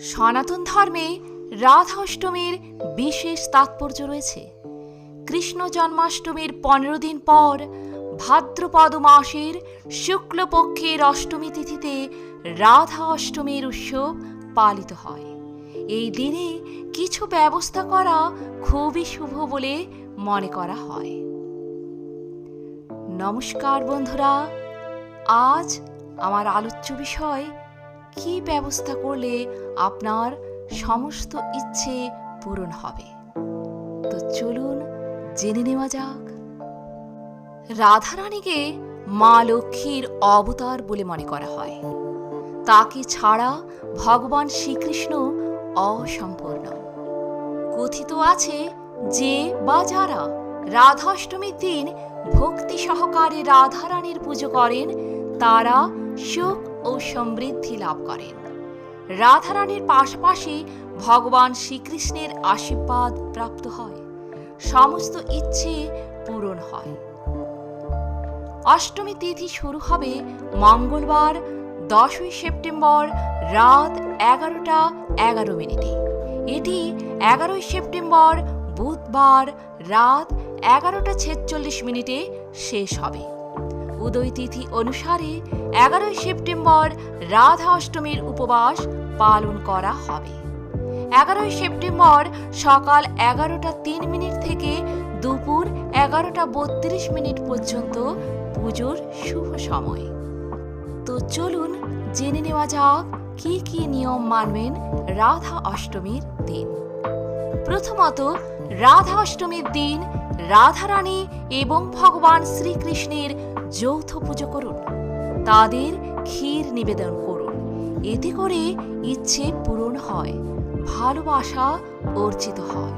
সনাতন ধর্মে রাধা অষ্টমীর বিশেষ তাৎপর্য রয়েছে। কৃষ্ণ জন্মাষ্টমীর পনেরো দিন পর ভাদ্রপদ মাসের শুক্লপক্ষের অষ্টমী তিথিতে রাধা অষ্টমীর উৎসব পালিত হয়। এই দিনে কিছু ব্যবস্থা করা খুবই শুভ বলে মনে করা হয়। নমস্কার বন্ধুরা, আজ আমার আলোচ্য বিষয় কি ব্যবস্থা করলে আপনার সমস্ত ইচ্ছে পূরণ হবে? তো চলুন জেনে নেওয়া যাক। রাধারানীকে মা লক্ষ্মীর অবতার বলে মনে করা হয়। তাকে ছাড়া ভগবান শ্রীকৃষ্ণ অসম্পূর্ণ। কথিত আছে যে বা যারা রাধাষ্টমীর দিন ভক্তি সহকারে রাধারানীর পুজো করেন, তারা সুখ ও সমৃদ্ধি লাভ করেন। রাধারানীর পাশাপাশি ভগবান শ্রীকৃষ্ণের আশীর্বাদ প্রাপ্ত হয়। সমস্ত ইচ্ছে পূরণ হয়। অষ্টমী তিথি শুরু হবে মঙ্গলবার, দশই সেপ্টেম্বর রাত এগারোটা এগারো মিনিটে। এটি এগারোই সেপ্টেম্বর বুধবার রাত এগারোটা ছেচল্লিশ মিনিটে শেষ হবে। উদয় তিথি অনুসারে এগারোই সেপ্টেম্বর রাধা অষ্টমীর উপবাস পালন করা হবে। এগারোই সেপ্টেম্বর সকাল এগারোটা তিন মিনিট থেকে দুপুর এগারোটা বত্রিশ মিনিট পর্যন্ত পুজোর শুভ সময়। তো চলুন জেনে নেওয়া যাক কি কি নিয়ম মানবেন রাধা অষ্টমীর দিন। প্রথমত, রাধা অষ্টমীর দিন রাধারানী এবং ভগবান শ্রীকৃষ্ণের যৌথ পুজো করুন। তাদের ক্ষীর নিবেদন করুন। এতে করে ইচ্ছে পূরণ হয়, ভালোবাসা অর্জিত হয়।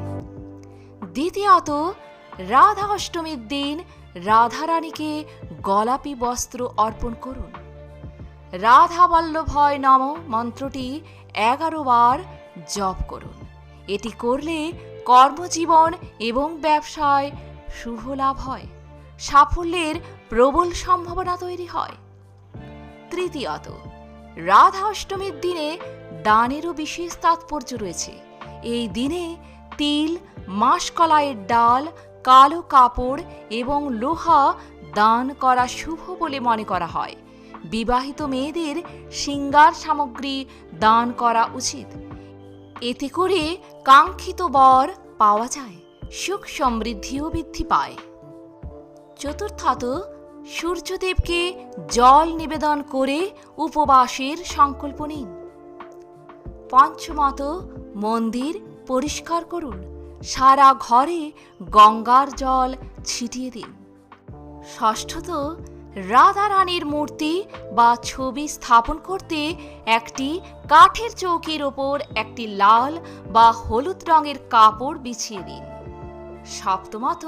দ্বিতীয়ত রাধা অষ্টমীর দিন রাধারানীকে গোলাপি বস্ত্র অর্পণ করুন। রাধা বল্লভয় নম মন্ত্রটি এগারো বার জপ করুন। এটি করলে কর্মজীবন এবং ব্যবসায় শুভ লাভ হয়। সাফল্যের প্রবল সম্ভাবনা তৈরি হয়। তৃতীয়ত, রাধা অষ্টমীর দিনে দানেরও বিশেষ তাৎপর্য রয়েছে। এই দিনে তিল, মাসকলাইয়ের ডাল, কালো কাপড় এবং লোহা দান করা শুভ বলে মনে করা হয়। বিবাহিত মেয়েদের সিঙ্গার সামগ্রী দান করা উচিত। এতে করে কাঙ্ক্ষিত বর পাওয়া যায়, সুখ সমৃদ্ধিও বৃদ্ধি পায়। চতুর্থত, সূর্যদেবকে জল নিবেদন করে উপবাসের সংকল্প নিন। পঞ্চমত, মন্দির পরিষ্কার করুন, সারা ঘরে গঙ্গার জল ছিটিয়ে দিন। ষষ্ঠত রাধা রানীর মূর্তি বা ছবি স্থাপন করতে একটি কাঠের চৌকির ওপর একটি লাল বা হলুদ রঙের কাপড় বিছিয়ে দিন। সপ্তমত,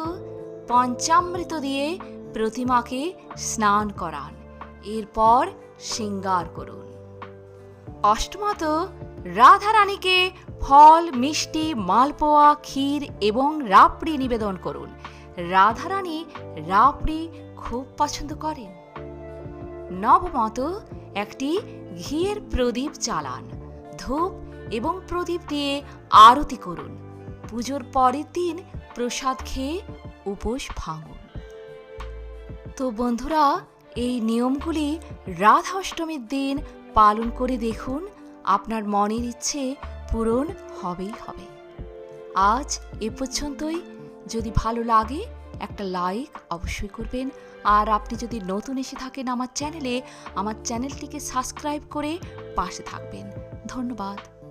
পঞ্চামৃত দিয়ে প্রতিমাকে স্নান করান। এরপর শৃঙ্গার করুন। অষ্টমত, রাধারানীকে ফল, মিষ্টি, মালপোয়া, ক্ষীর এবং রাবড়ি নিবেদন করুন। রাধারানী রাবড়ি খুব পছন্দ করেন। নবমত, একটি ঘিয়ের প্রদীপ চালান, ধূপ এবং প্রদীপ দিয়ে আরতি করুন, পুজোর পরের দিন প্রসাদ খেয়ে উপোস ভাঙুন। তো বন্ধুরা, এই নিয়মগুলি রাধা অষ্টমীর দিন পালন করে দেখুন, আপনার মনের ইচ্ছে পূরণ হবেই হবে। আজ এ পর্যন্তই। যদি ভালো লাগে একটা লাইক অবশ্যই করবেন। আর আপনি যদি নতুন এসে থাকেন আমার চ্যানেলে, আমার চ্যানেলটিকে সাবস্ক্রাইব করে পাশে থাকবেন। ধন্যবাদ।